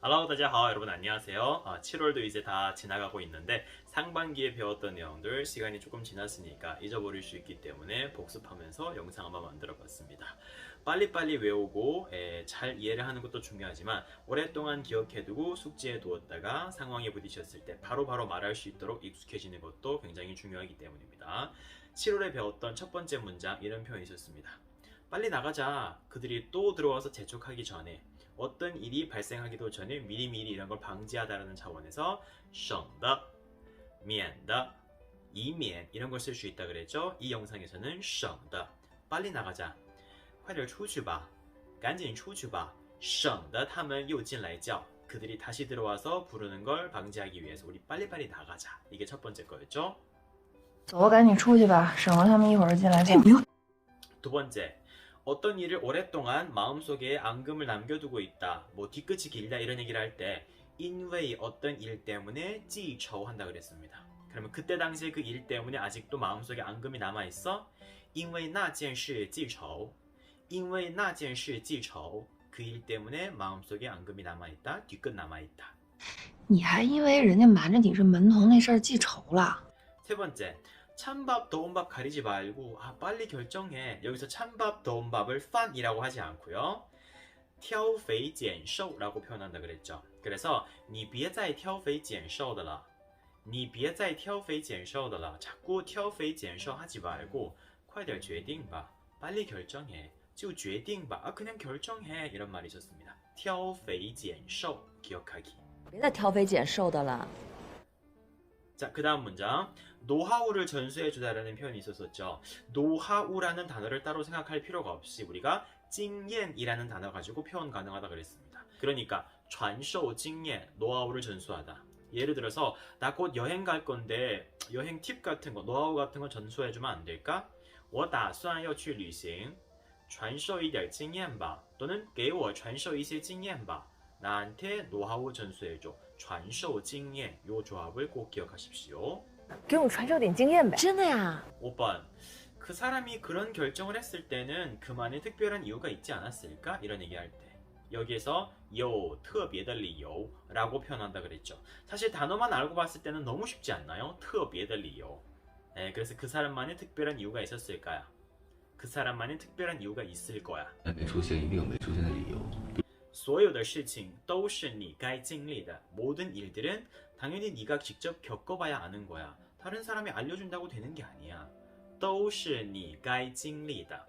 알라오 다자하 여러분 안녕하세요. 어, 7월도 이제 다 지나가고 있는데 상반기에 배웠던 내용들 시간이 조금 지났으니까 잊어버릴 수 있기 때문에 복습하면서 영상 한번 만들어봤습니다. 빨리빨리 외우고 에, 잘 이해를 하는 것도 중요하지만 오랫동안 기억해두고 숙지해 두었다가 상황에 부딪혔을 때 바로바로 바로 말할 수 있도록 익숙해지는 것도 굉장히 중요하기 때문입니다. 7월에 배웠던 첫 번째 문장 이런 표현이 있었습니다. 빨리 나가자. 그들이 또 들어와서 재촉하기 전에 어떤 일이 발생하기도 전에 미리미리 이런 걸 방지하다라는 차원에서 省的,免的,以免 이런 걸 쓸 수 있다 그랬죠. 이 영상에서는 省的 빨리 나가자. 快点出去吧.赶紧出去吧.省的他们又进来叫 그들이 다시 들어와서 부르는 걸 방지하기 위해서 우리 빨리빨리 나가자. 이게 첫 번째 거였죠. 走吧，赶紧出去吧，省得他们一会儿进来叫。 두 번째, 어떤 일을 오랫동안 마음속에 앙금을 남겨두고 있다. 뭐 뒤끝이 길다 이런 얘기를 할 때, 인웨이 어떤 일 때문에 찌처 한다 그랬습니다. 그러면 그때 당시에 그 일 때문에 아직도 마음속에 앙금이 남아 있어? 인웨이 那件事记仇. 인웨이 那件事记仇. 그 일 때문에 마음속에 앙금이 남아 있다. 뒤끝 남아 있다. 你还因为人家瞒着你是门童那事儿记仇了？ 세 번째, 찬밥 더운 밥 가리지 말고 아 빨리 결정해. 여기서 찬밥 더운 밥을 판이라고 하지 않고요. 挑肥拣瘦라고 표현한다 그랬죠. 그래서 你别再挑肥拣瘦的了.你别再挑肥拣瘦的了. 자꾸 挑肥拣瘦 하지 말고 快点决定吧. 빨리 결정해. 就决定吧. 아 그냥 결정해. 이런 말이 있었습니다. 挑肥拣瘦 기억하기. 别再挑肥拣瘦的了。 자, 그 다음 문장. 노하우를 전수해주다라는 표현이 있었었죠. 노하우라는 단어를 따로 생각할 필요가 없이 우리가 징옌이라는 단어 가지고 표현 가능하다 그랬습니다. 그러니까传授 징옌, 노하우를 전수하다. 예를 들어서 나 곧 여행 갈 건데 여행 팁 같은 거, 노하우 같은 거 전수해주면 안 될까? 我打算要去旅行传授一点经验吧 또는 给我传授一些经验吧 나한테 노하우 전수해줘 传授经验 요 조합을 꼭 기억하십시오 给我们传授点经验呗。真的呀？ 5번 그 사람이 그런 결정을 했을 때는 그만의 특별한 이유가 있지 않았을까? 이런 얘기할 때 여기에서 요, 特别的理由 라고 표현한다 그랬죠 사실 단어만 알고 봤을 때는 너무 쉽지 않나요? 特别的理由 네, 그래서 그 사람만의 특별한 이유가 있었을까요? 그 사람만의 특별한 이유가 있을 거야 但没出现一定有没出现的理由。 所有的事情都是你该经历的 모든 일들은 당연히 네가 직접 겪어봐야 아는 거야 다른 사람이 알려준다고 되는 게 아니야 都是你该经历的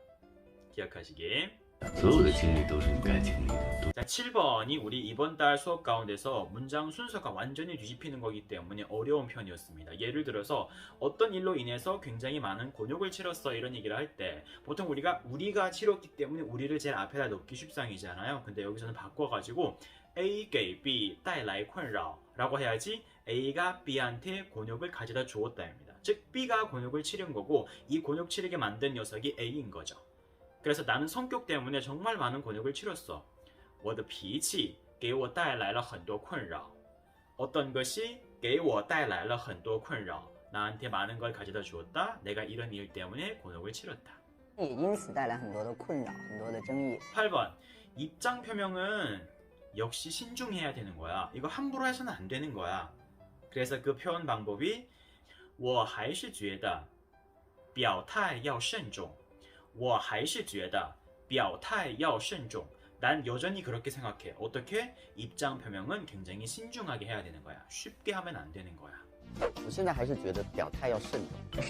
기억하시길 所有的经历都是你该经历的。 자 7번이 우리 이번 달 수업 가운데서 문장 순서가 완전히 뒤집히는 거기 때문에 어려운 편이었습니다 예를 들어서 어떤 일로 인해서 굉장히 많은 곤욕을 치렀어 이런 얘기를 할 때 보통 우리가 우리가 치렀기 때문에 우리를 제일 앞에다 놓기 쉽상이잖아요 근데 여기서는 바꿔가지고 A 给 B 带来困扰라고 해야지 A가 B한테 곤욕을 가져다 주었다입니다 즉 B가 곤욕을 치른 거고 이 곤욕 치르게 만든 녀석이 A인 거죠 그래서 나는 성격 때문에 정말 많은 곤욕을 치렀어 我的脾气给我带来了很多困扰 어떤 것이 给我带来了很多困扰 나한테 많은 걸 가져다 주었다 내가 이런 일 때문에 곤욕을 치렀다 也因此带来很多的困扰，很多的争议。 8번 입장 표명은 역시 신중해야 되는 거야. 이거 함부로 해서는 안 되는 거야. 그래서 그 표현 방법이 我还是觉得表态要慎重. 我还是觉得表态要慎重. 난 여전히 그렇게 생각해. 어떻게? 입장 표명은 굉장히 신중하게 해야 되는 거야. 쉽게 하면 안 되는 거야. 我现在还是觉得表态要慎重。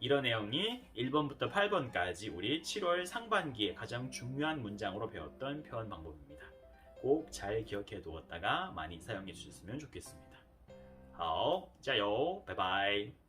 이런 내용이 1번부터 8번까지 우리 7월 상반기에 가장 중요한 문장으로 배웠던 표현 방법입니다. 꼭 잘 기억해 두었다가 많이 사용해 주셨으면 좋겠습니다. 好，加油，拜拜。